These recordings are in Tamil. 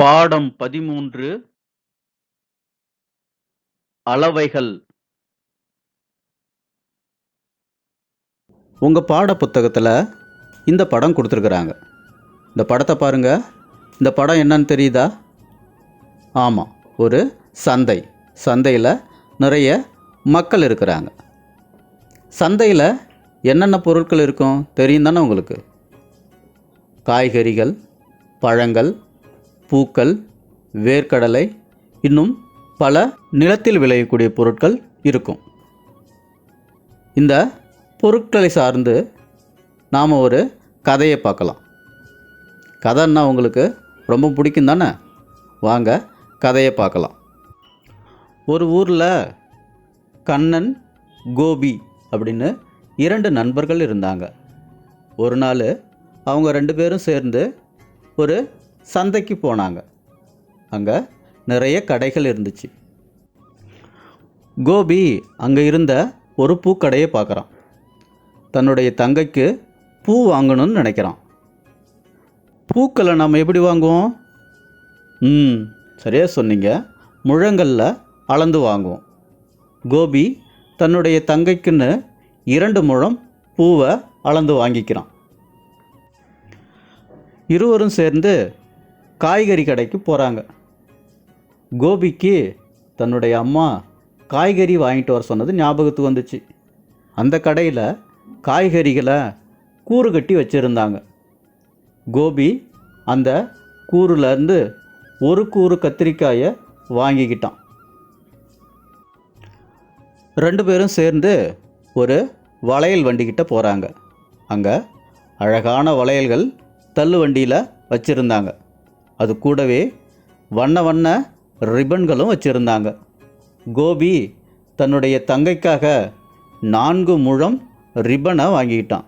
பாடம் பதிமூன்று. அளவைகள். உங்கள் பாட புத்தகத்தில் இந்த படம் கொடுத்துருக்குறாங்க. இந்த படத்தை பாருங்க. இந்த படம் என்னன்னு தெரியுதா? ஆமாம் ஒரு சந்தை. சந்தையில் நிறைய மக்கள் இருக்கிறாங்க. சந்தையில் என்னென்ன பொருட்கள் இருக்கும்? தெரியும் தானே உங்களுக்கு? காய்கறிகள் பழங்கள் பூக்கள் வேர்க்கடலை இன்னும் பல நிலத்தில் விளையக்கூடிய பொருட்கள் இருக்கும். இந்த பொருட்களை சார்ந்து நாம் ஒரு கதையை பார்க்கலாம். கதைன்னா உங்களுக்கு ரொம்ப பிடிக்கும் தானே? வாங்க கதையை பார்க்கலாம். ஒரு ஊரில் கண்ணன் கோபி அப்படின்னு இரண்டு நண்பர்கள் இருந்தாங்க. ஒரு நாள் அவங்க ரெண்டு பேரும் சேர்ந்து ஒரு சந்தைக்கு போனாங்க. அங்கே நிறைய கடைகள் இருந்துச்சு. கோபி அங்கே இருந்த ஒரு பூக்கடையை பார்க்குறான். தன்னுடைய தங்கைக்கு பூ வாங்கணும்னு நினைக்கிறான். பூக்களை நம்ம எப்படி வாங்குவோம்? ம் சரியா சொன்னீங்க. முழங்களில் அளந்து வாங்குவோம். கோபி தன்னுடைய தங்கைக்குன்னு இரண்டு முழம் பூவை அளந்து வாங்கிக்கிறான். இருவரும் சேர்ந்து காய்கறி கடைக்கு போகிறாங்க கோபிக்கு தன்னுடைய அம்மா காய்கறி வாங்கிட்டு வர சொன்னது ஞாபகத்துக்கு வந்துச்சு. அந்த கடையில் காய்கறிகளை கூறு கட்டி வச்சுருந்தாங்க. கோபி அந்த கூறுலேருந்து ஒரு கூறு கத்திரிக்காயை வாங்கிக்கிட்டான். ரெண்டு பேரும் சேர்ந்து ஒரு வளையல் வண்டிக்கிட்ட போகிறாங்க அங்கே அழகான வளையல்கள் தள்ளு வண்டியில் வச்சுருந்தாங்க. அது கூடவே வண்ண வண்ண ரிப்பன்களும் வச்சுருந்தாங்க. கோபி தன்னுடைய தங்கைக்காக நான்கு முழம் ரிப்பனை வாங்கிக்கிட்டான்.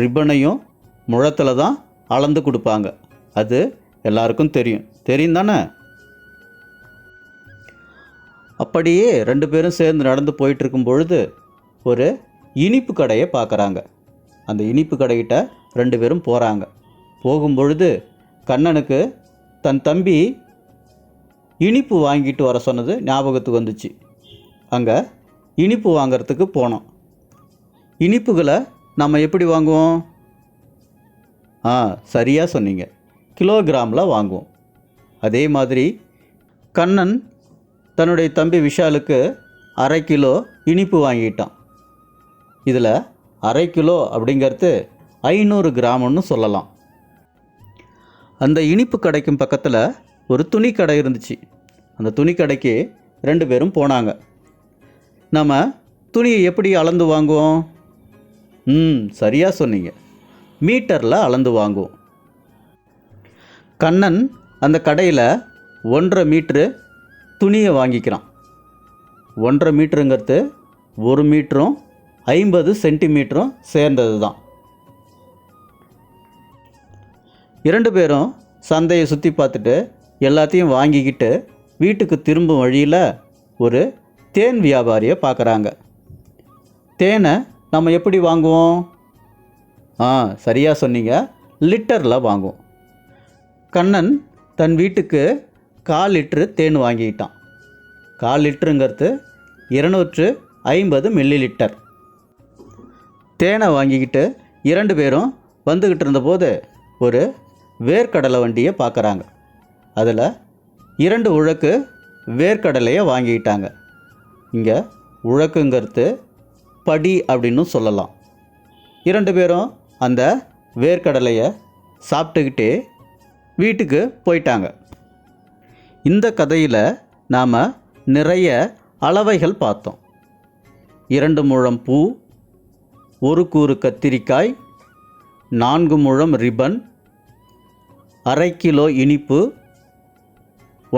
ரிப்பனையும் முழத்தில் தான் அளந்து கொடுப்பாங்க. அது எல்லாருக்கும் தெரியும். தெரியும் தானே? அப்படியே ரெண்டு பேரும் சேர்ந்து நடந்து போயிட்டுருக்கும் பொழுது ஒரு இனிப்பு கடையை பார்க்குறாங்க. அந்த இனிப்பு கடைகிட்ட ரெண்டு பேரும் போகிறாங்க போகும் பொழுது கண்ணனுக்கு தன் தம்பி இனிப்பு வாங்கிட்டு வர சொன்னது ஞாபகத்துக்கு வந்துச்சு. அங்கே இனிப்பு வாங்கிறதுக்கு போனோம். இனிப்புகளை நம்ம எப்படி வாங்குவோம்? ஆ சரியாக சொன்னீங்க. கிலோகிராமில் வாங்குவோம். அதே மாதிரி கண்ணன் தன்னுடைய தம்பி விஷாலுக்கு அரை கிலோ இனிப்பு வாங்கிட்டான். இதில் அரை கிலோ அப்படிங்கிறது ஐநூறு கிராம்னு சொல்லலாம். அந்த இனிப்பு கடைக்கும் பக்கத்தில் ஒரு துணி கடை இருந்துச்சு. அந்த துணி கடைக்கு ரெண்டு பேரும் போனாங்க. நம்ம துணியை எப்படி அளந்து வாங்குவோம்? ம் சரியாக சொன்னீங்க. மீட்டரில் அளந்து வாங்குவோம். கண்ணன் அந்த கடையில் ஒன்றரை மீட்ரு துணியை வாங்கிக்கிறான். ஒன்றரை மீட்டருங்கிறது ஒரு மீட்டரும் ஐம்பது சென்டிமீட்டரும் சேர்ந்தது தான் இரண்டு பேரும் சந்தையை சுற்றி பார்த்துட்டு எல்லாத்தையும் வாங்கிக்கிட்டு வீட்டுக்கு திரும்பும் வழியில் ஒரு தேன் வியாபாரியை பார்க்குறாங்க. தேனை நம்ம எப்படி வாங்குவோம்? ஆ சரியாக சொன்னீங்க. லிட்டரில் வாங்குவோம். கண்ணன் தன் வீட்டுக்கு கால் லிட்ரு தேன் வாங்கிக்கிட்டான். கால் லிட்டருங்கிறது இருநூற்று ஐம்பது மில்லி லிட்டர் தேனை வாங்கிக்கிட்டு இரண்டு பேரும் வந்துக்கிட்டு இருந்தபோது ஒரு வேர்க்கடலை வண்டியை பார்க்குறாங்க. அதில் இரண்டு உழக்கு வேர்க்கடலையை வாங்கிக்கிட்டாங்க. இங்கே உழக்குங்கிறது படி அப்படின்னு சொல்லலாம். இரண்டு பேரும் அந்த வேர்க்கடலையை சாப்பிட்டுக்கிட்டே வீட்டுக்கு போயிட்டாங்க. இந்த கதையில் நாம் நிறைய அளவைகள் பார்த்தோம். இரண்டு முழம் பூ ஒரு கூறு கத்திரிக்காய் நான்கு முழம் ரிப்பன் அரை கிலோ இனிப்பு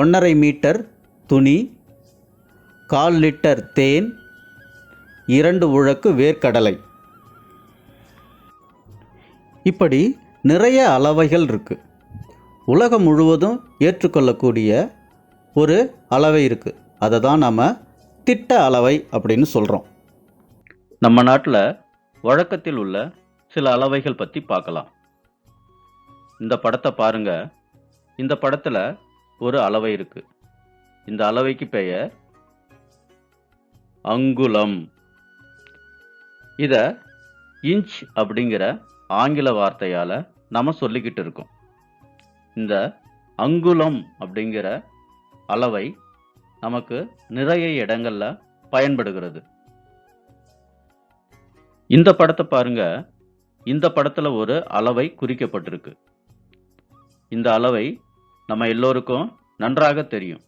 ஒன்றரை மீட்டர் துணி கால் லிட்டர் தேன் இரண்டு உழக்கு வேர்க்கடலை. இப்படி நிறைய அளவைகள் இருக்குது உலகம் முழுவதும் ஏற்றுக்கொள்ளக்கூடிய ஒரு அளவை இருக்குது அதை தான் நம்ம திட்ட அளவை அப்படின்னு சொல்கிறோம் நம்ம நாட்டில் வழக்கத்தில் உள்ள சில அளவைகள் பற்றி பார்க்கலாம். இந்த படத்தை பாருங்க. இந்த படத்துல ஒரு அளவை இருக்கு. இந்த அளவைக்கு பெயர் அங்குலம். இத இன்ச் அப்படிங்கிற ஆங்கில வார்த்தையால நம்ம சொல்லிக்கிட்டு இருக்கோம். இந்த அங்குலம் அப்படிங்கிற அளவை நமக்கு நிறைய இடங்கள்ல பயன்படுகிறது. இந்த படத்தை பாருங்க. இந்த படத்துல ஒரு அளவை குறிக்கப்பட்டிருக்கு. இந்த அளவை நம்ம எல்லோருக்கும் நன்றாக தெரியும்.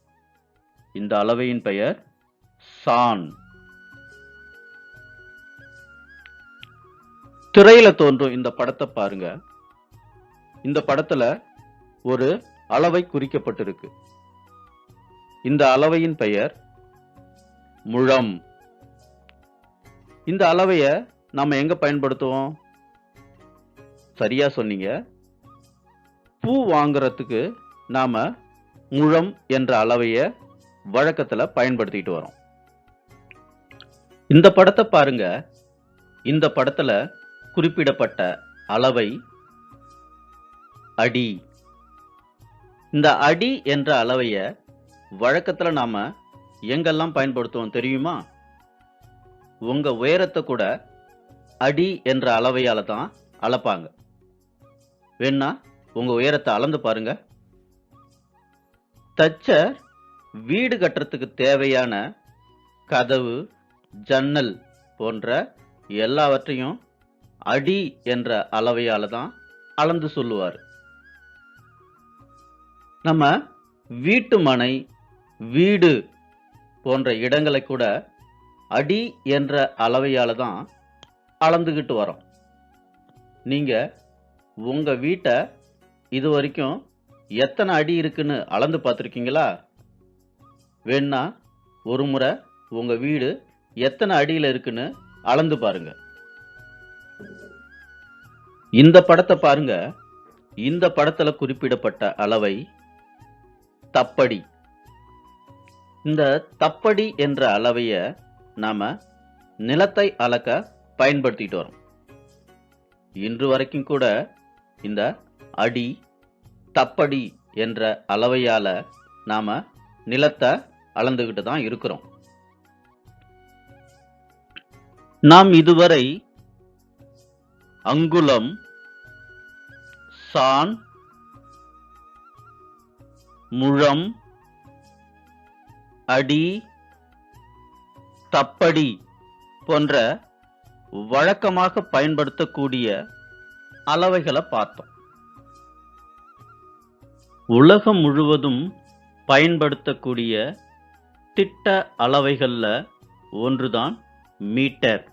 இந்த அளவையின் பெயர் சான். திரையில தோன்றும் இந்த படத்தை பாருங்க. இந்த படத்துல ஒரு அளவை குறிக்கப்பட்டிருக்கு. இந்த அளவையின் பெயர் முழம். இந்த அளவைய நாம எங்க பயன்படுத்துவோம்? சரியா சொன்னீங்க. பூ வாங்குறதுக்கு நாம் முழம் என்ற அளவையை வழக்கத்தில் பயன்படுத்திட்டு வரோம். இந்த படத்தை பாருங்க. இந்த படத்தில் குறிப்பிடப்பட்ட அளவை அடி. இந்த அடி என்ற அளவைய வழக்கத்தில் நாம் எங்கெல்லாம் பயன்படுத்துவோம் தெரியுமா? உங்கள் உயரத்தை கூட அடி என்ற அளவையால் தான் அளப்பாங்க. வேணா உங்க உயரத்தை அளந்து பாருங்க. தச்சர் வீடு கட்டுறதுக்கு தேவையான கதவு ஜன்னல் போன்ற எல்லாவற்றையும் அடி என்ற அளவையால தான் அளந்து சொல்லுவார். நம்ம வீட்டு மனை வீடு போன்ற இடங்களை கூட அடி என்ற அளவையால தான் அளந்துக்கிட்டு வரோம். நீங்கள் உங்கள் வீட்டை இது வரைக்கும் எத்தனை அடி இருக்குன்னு அளந்து பார்த்துருக்கீங்களா? வேணா ஒரு முறை உங்கள் வீடு எத்தனை அடியில் இருக்குன்னு அளந்து பாருங்க. இந்த படத்தை பாருங்க. இந்த படத்தில் குறிப்பிடப்பட்ட அளவை தப்படி. இந்த தப்படி என்ற அளவைய நாம் நிலத்தை அளக்க பயன்படுத்திட்டு வரோம். இன்று வரைக்கும் கூட இந்த அடி தப்படி என்ற அளவையால் நாம் நிலத்தை அளந்துக்கிட்டு தான் இருக்கிறோம். நாம் இதுவரை அங்குலம் சான் முழம் அடி தப்படி போன்ற வழக்கமாக பயன்படுத்தக்கூடிய அளவைகளை பார்த்தோம். உலகம் முழுவதும் பயன்படுத்தக்கூடிய திட்ட அளவைகளில் ஒன்றுதான் மீட்டர்.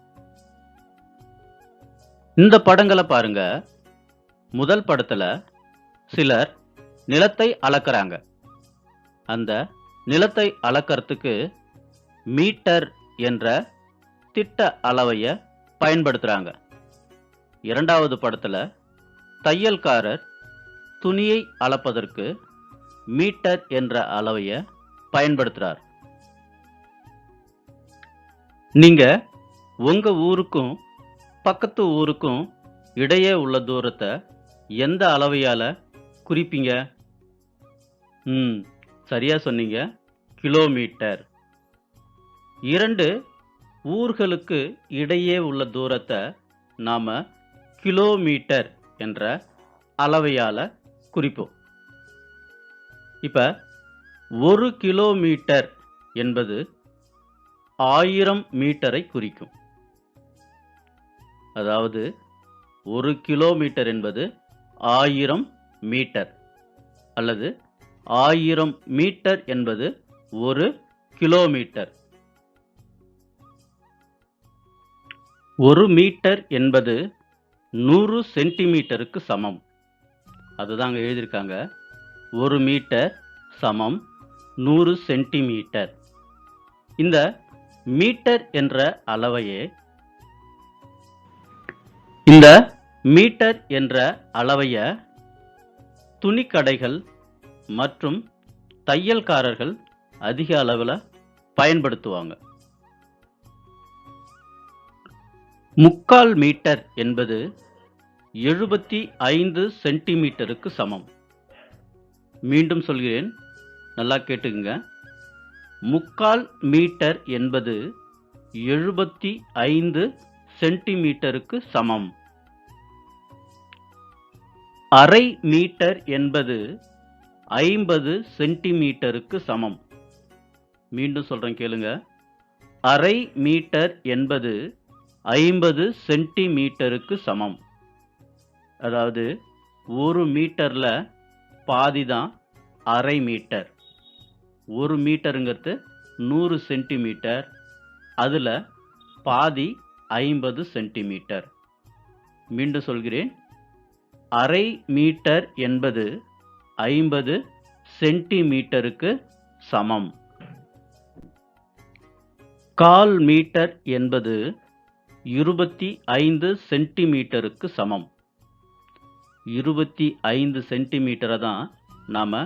இந்த படங்களை பாருங்க. முதல் படத்துல சிலர் நிலத்தை அளக்கிறாங்க. அந்த நிலத்தை அளக்கிறதுக்கு மீட்டர் என்ற திட்ட அளவைய பயன்படுத்துறாங்க. இரண்டாவது படத்துல தையல்காரர் துணியை அளப்பதற்கு மீட்டர் என்ற அளவைய பயன்படுத்துறார். நீங்க உங்க ஊருக்கும் பக்கத்து ஊருக்கும் இடையே உள்ள தூரத்தை எந்த அளவையால குறிப்பீங்க? ம் சரியா சொன்னீங்க. கிலோமீட்டர். இரண்டு ஊர்களுக்கு இடையே உள்ள தூரத்தை நாம கிலோமீட்டர் என்ற அளவையால குறிப்போம் இப்ப ஒரு கிலோமீட்டர் என்பது ஆயிரம் மீட்டரை குறிக்கும். அதாவது ஒரு கிலோமீட்டர் என்பது ஆயிரம் மீட்டர் அல்லது ஆயிரம் மீட்டர் என்பது ஒரு கிலோமீட்டர். ஒரு மீட்டர் என்பது நூறு சென்டிமீட்டருக்கு சமம். அதுதான் அங்கே எழுதியிருக்காங்க. ஒரு மீட்டர் சமம் நூறு சென்டிமீட்டர். இந்த மீட்டர் என்ற அளவையே இந்த மீட்டர் என்ற அளவைய துணிக்கடைகள் மற்றும் தையல்காரர்கள் அதிக அளவில் பயன்படுத்துவாங்க. முக்கால் மீட்டர் என்பது எழுபத்தி ஐந்து சென்டிமீட்டருக்கு சமம். மீண்டும் சொல்கிறேன் நல்லா கேட்டுக்குங்க. முக்கால் மீட்டர் என்பது எழுபத்தி ஐந்து சென்டிமீட்டருக்கு சமம். அரை மீட்டர் என்பது ஐம்பது சென்டிமீட்டருக்கு சமம். மீண்டும் சொல்கிறேன் கேளுங்க. அரை மீட்டர் என்பது ஐம்பது சென்டிமீட்டருக்கு சமம். அதாவது ஒரு மீட்டரில் பாதி தான் அரை மீட்டர். ஒரு மீட்டருங்கிறது நூறு சென்டிமீட்டர். அதில் பாதி ஐம்பது சென்டிமீட்டர். மீண்டும் சொல்கிறேன். அரை மீட்டர் என்பது ஐம்பது சென்டிமீட்டருக்கு சமம். கால் மீட்டர் என்பது இருபத்தி ஐந்து சென்டிமீட்டருக்கு சமம். இருபத்தி ஐந்து சென்டிமீட்டரை தான் நாம்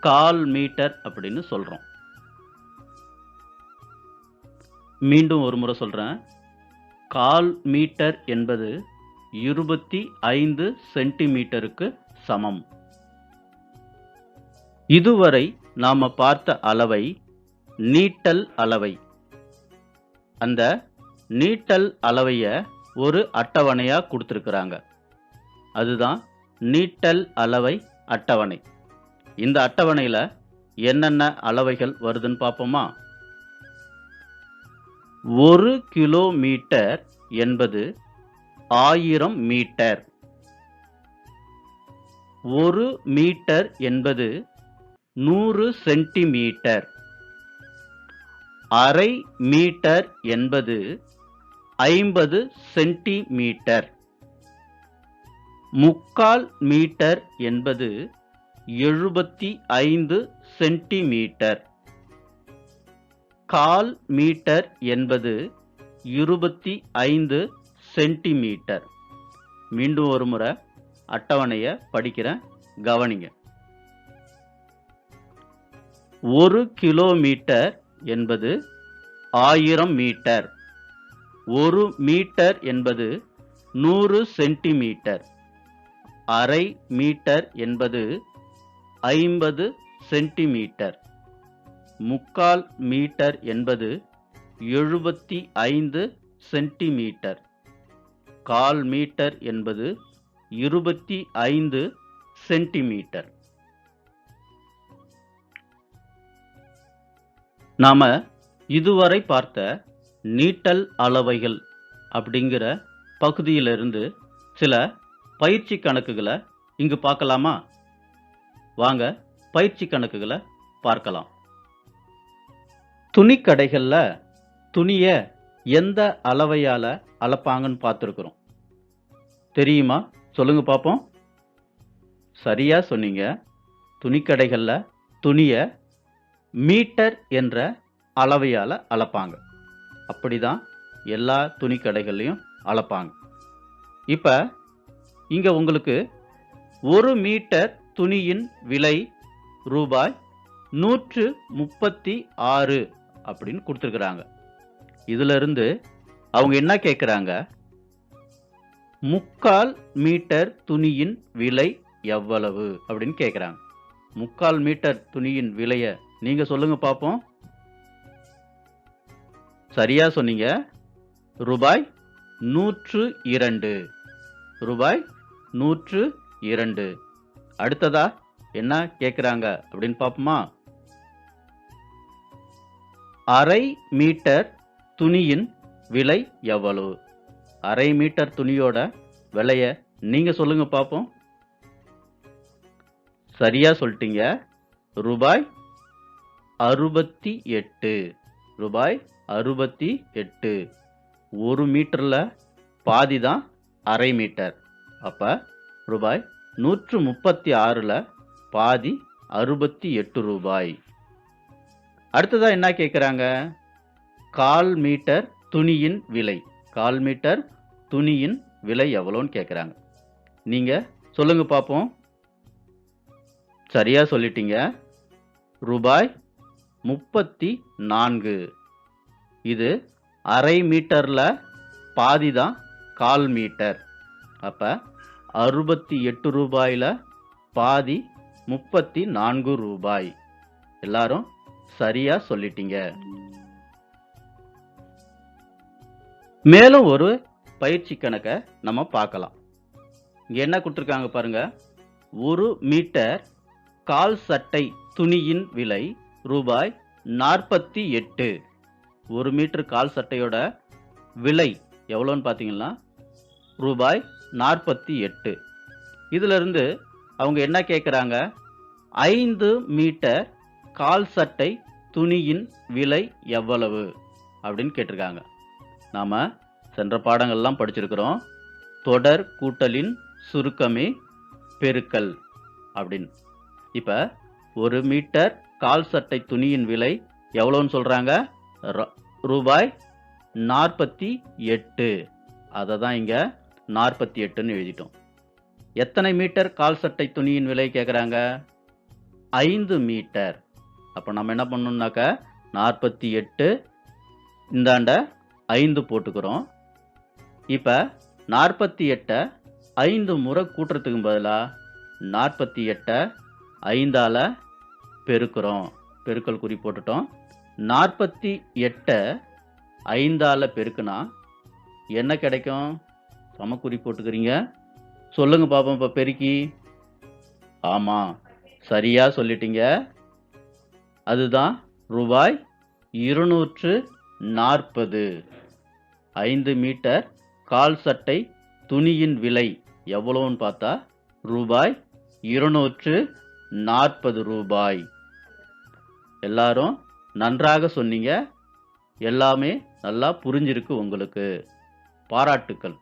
கால் மீட்டர் அப்படின்னு சொல்கிறோம் மீண்டும் ஒரு முறை சொல்கிறேன் கால் மீட்டர் என்பது இருபத்தி ஐந்து சென்டிமீட்டருக்கு சமம். இதுவரை நாம் பார்த்த அளவை நீட்டல் அளவை. அந்த நீட்டல் அளவைய ஒரு அட்டவணையாக கொடுத்துருக்குறாங்க. அதுதான் நீட்டல் அளவை அட்டவணை. இந்த அட்டவணையில் என்னென்ன அளவைகள் வருதுன்னு பார்ப்போமா? ஒரு கிலோமீட்டர் என்பது ஆயிரம் மீட்டர். ஒரு மீட்டர் என்பது நூறு சென்டிமீட்டர். அரை மீட்டர் என்பது ஐம்பது சென்டிமீட்டர். முக்கால் மீட்டர் என்பது எழுபத்தி ஐந்து சென்டிமீட்டர். கால் மீட்டர் என்பது இருபத்தி ஐந்து சென்டிமீட்டர். மீண்டும் ஒரு முறை அட்டவணையை படிக்கிறேன் கவனிங்க. ஒரு கிலோமீட்டர் என்பது ஆயிரம் மீட்டர். ஒரு மீட்டர் என்பது நூறு சென்டிமீட்டர். அரை மீட்டர் என்பது ஐம்பது சென்டிமீட்டர். முக்கால் மீட்டர் என்பது எழுபத்தி ஐந்து சென்டிமீட்டர். கால் மீட்டர் என்பது இருபத்தி ஐந்து சென்டிமீட்டர். நாம இதுவரை பார்த்த நீட்டல் அளவைகள் அப்படிங்கிற பகுதியிலிருந்து சில பயிற்சி கணக்குகளை இங்கு பார்க்கலாமா? வாங்க பயிற்சி கணக்குகளை பார்க்கலாம். துணி கடைகளில் துணியை எந்த அளவையால் அளப்பாங்கன்னு பார்த்துருக்குறோம். தெரியுமா? சொல்லுங்க பார்ப்போம் சரியா சொன்னீங்க. துணிக்கடைகளில் துணியை மீட்டர் என்ற அளவையால் அளப்பாங்க. அப்படிதான் எல்லா துணிக்கடைகள்லையும் அளப்பாங்க. இப்போ இங்கே உங்களுக்கு ஒரு மீட்டர் துணியின் விலை ரூபாய் நூற்று முப்பத்தி ஆறு அப்படின்னு கொடுத்துருக்குறாங்க. இதிலிருந்து அவங்க என்ன கேட்குறாங்க முக்கால் மீட்டர் துணியின் விலை எவ்வளவு அப்படின்னு கேட்குறாங்க முக்கால் மீட்டர் துணியின் விலையை நீங்கள் சொல்லுங்க பார்ப்போம் சரியா சொன்னீங்க. ரூபாய் நூற்று இரண்டு. ரூபாய் நூற்று இரண்டு. அடுத்ததா என்ன கேட்குறாங்க அப்படின்னு பார்ப்போமா? அரை மீட்டர் துணியின் விலை எவ்வளவு? அரை மீட்டர் துணியோட விலைய நீங்க சொல்லுங்க பார்ப்போம். சரியா சொல்லிட்டீங்க. ரூபாய் அறுபத்தி எட்டு. ரூபாய் அறுபத்தி எட்டு. ஒரு மீட்டரில் பாதி தான் அரை மீட்டர். அப்போ ரூபாய் நூற்று முப்பத்தி ஆறில் பாதி அறுபத்தி எட்டு ரூபாய். அடுத்ததாக என்ன கேட்குறாங்க கால் மீட்டர் துணியின் விலை. கால் மீட்டர் துணியின் விலை எவ்வளோன்னு கேட்குறாங்க நீங்கள் சொல்லுங்கள் பார்ப்போம் சரியாக சொல்லிட்டீங்க. ரூபாய் முப்பத்தி நான்கு இது அரை மீட்டரில் பாதி தான் கால் மீட்டர். அப்போ அறுபத்தி எட்டு ரூபாயில் பாதி முப்பத்தி நான்கு ரூபாய். எல்லாரும் சரியா சொல்லிட்டீங்க. மேலும் ஒரு பயிற்சி கணக்கை நம்ம பார்க்கலாம். இங்க என்ன கொடுத்துருக்காங்க பாருங்க. ஒரு மீட்டர் கால் சட்டை துணியின் விலை ரூபாய் நாற்பத்தி எட்டு. ஒரு மீட்டர் கால் சட்டையோட விலை எவ்வளோன்னு பார்த்தீங்கன்னா ரூபாய் நாற்பத்தி எட்டு. இதிலிருந்து அவங்க என்ன கேட்குறாங்க ஐந்து மீட்டர் கால் சட்டை துணியின் விலை எவ்வளவு? அப்படின்னு கேட்டிருக்காங்க. நாம் சென்ற பாடங்கள்லாம் படிச்சிருக்கிறோம். தொடர் கூட்டலின் சுருக்கமே பெருக்கல் அப்படின்னு. இப்போ ஒரு மீட்டர் கால் சட்டை துணியின் விலை எவ்வளோன்னு சொல்கிறாங்க ர- ரூபாய் நாற்பத்தி எட்டு. அதை தான் இங்கே நாற்பத்தி எட்டுன்னு எழுதிட்டோம். எத்தனை மீட்டர் கால் சட்டை துணியின் விலை கேட்குறாங்க ஐந்து மீட்டர். அப்போ நம்ம என்ன பண்ணணும்னாக்க நாற்பத்தி எட்டு இந்தாண்ட ஐந்து போட்டுக்கிறோம். இப்போ நாற்பத்தி எட்டை ஐந்து முறை கூட்டுறதுக்கு பதிலாக நாற்பத்தி எட்டை ஐந்தால் பெருக்கிறோம். பெருக்கல் குறி போட்டுட்டோம். நாற்பத்தி எட்டை ஐந்தால பெருக்குனா என்ன கிடைக்கும்? சமக்குறி போட்டுக்கிறீங்க? சொல்லுங்க பாப்போம் இப்போ பெருக்கி. ஆமா சரியா சொல்லிட்டீங்க. அதுதான் ரூபாய் இருநூற்று நாற்பது. ஐந்து மீட்டர் கால் சட்டை துணியின் விலை எவ்வளவுன்னு பார்த்தா ரூபாய் இருநூற்று நாற்பது ரூபாய். எல்லாரும் நன்றாக சொன்னீங்க. எல்லாமே நல்லா புரிஞ்சிருக்கு உங்களுக்கு. பாராட்டுக்கள்.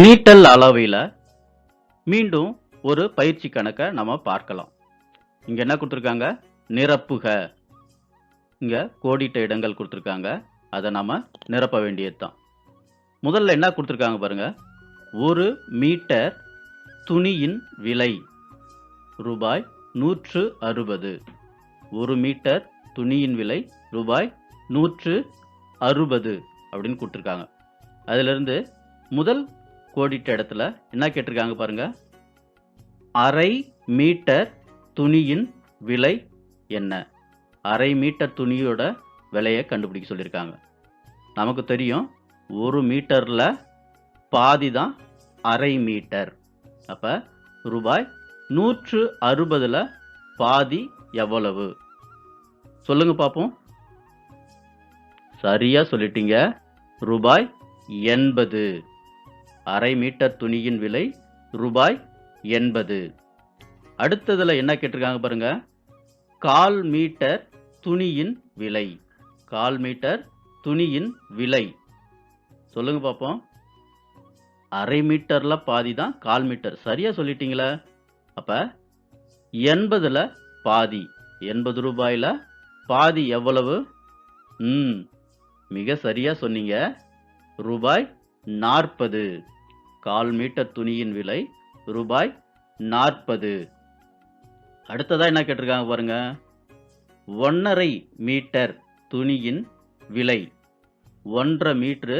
நீட்டல் அளவையில் மீண்டும் ஒரு பயிற்சி கணக்கை நம்ம பார்க்கலாம். இங்கே என்ன கொடுத்துருக்காங்க? நிரப்புக. இங்கே கோடிட்ட இடங்கள் கொடுத்துருக்காங்க. அதை நம்ம நிரப்ப வேண்டியதுதான். முதல்ல என்ன கொடுத்துருக்காங்க பாருங்க? ஒரு மீட்டர் துணியின் விலை ரூபாய் நூற்று அறுபது. ஒரு மீட்டர் துணியின் விலை ரூபாய் நூற்று அறுபது அப்படின்னு கொடுத்துருக்காங்க. அதிலிருந்து முதல் கோடிட்ட இடத்துல என்ன கேட்டிருக்காங்க பாருங்க? அரை மீட்டர் துணியின் விலை என்ன? அரை மீட்டர் துணியோட விலையை கண்டுபிடிக்க சொல்லியிருக்காங்க. நமக்கு தெரியும் ஒரு மீட்டரில் பாதி தான் அரை மீட்டர். அப்போ ரூபாய் நூற்று அறுபதில் பாதி எவ்வளவு? சொல்லுங்க பார்ப்போம் சரியாக சொல்லிட்டீங்க. ரூபாய் எண்பது. அரை மீட்டர் துணியின் விலை ரூபாய் எண்பது. அடுத்ததில் என்ன கேட்டிருக்காங்க பாருங்க? கால் மீட்டர் துணியின் விலை. கால் மீட்டர் துணியின் விலை. சொல்லுங்க பார்ப்போம் அரை மீட்டரில் பாதி தான் கால் மீட்டர். சரியாக சொல்லிட்டீங்களா? அப்போ எண்பதில் பாதி. எண்பது ரூபாயில் பாதி எவ்வளவு? ம் மிக சரியாக சொன்னீங்க. ரூபாய் நாற்பது. கால் மீட்டர் துணியின் விலை ரூபாய் நாற்பது. அடுத்ததாக என்ன கேட்டிருக்காங்க பாருங்க? ஒன்றரை மீட்டர் துணியின் விலை. ஒன்றரை மீட்ரு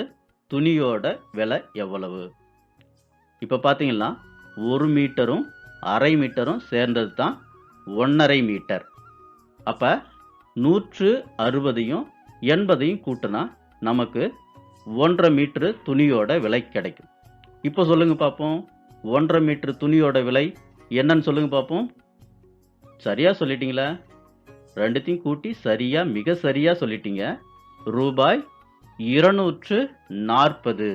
துணியோட விலை எவ்வளவு? இப்போ பார்த்தீங்கன்னா ஒரு மீட்டரும் அரை மீட்டரும் சேர்ந்தது தான் ஒன்றரை மீட்டர். அப்போ நூற்று அறுபதையும் எண்பதையும் கூட்டினா நமக்கு ஒன்றரை மீட்ரு துணியோட விலை கிடைக்கும். இப்போ சொல்லுங்க பார்ப்போம் ஒன்றரை மீட்டர் துணியோட விலை என்னன்னு சொல்லுங்க பார்ப்போம் சரியா சொல்லிட்டீங்களா? ரெண்டுத்தையும் கூட்டி சரியா மிக சரியா சொல்லிட்டீங்க. ரூபாய் இருநூற்று நாற்பது.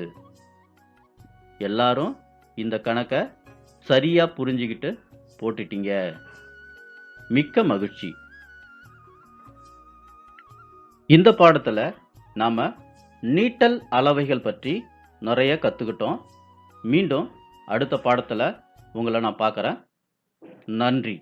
எல்லாரும் இந்த கணக்கை சரியா புரிஞ்சுக்கிட்டு போட்டுட்டீங்க. மிக்க மகிழ்ச்சி. இந்த பாடத்தில் நாம் நீட்டல் அளவைகள் பற்றி நிறைய கற்றுக்கிட்டோம் மீண்டும் அடுத்த பாடத்தில் உங்களை நான் பார்க்குறேன். நன்றி.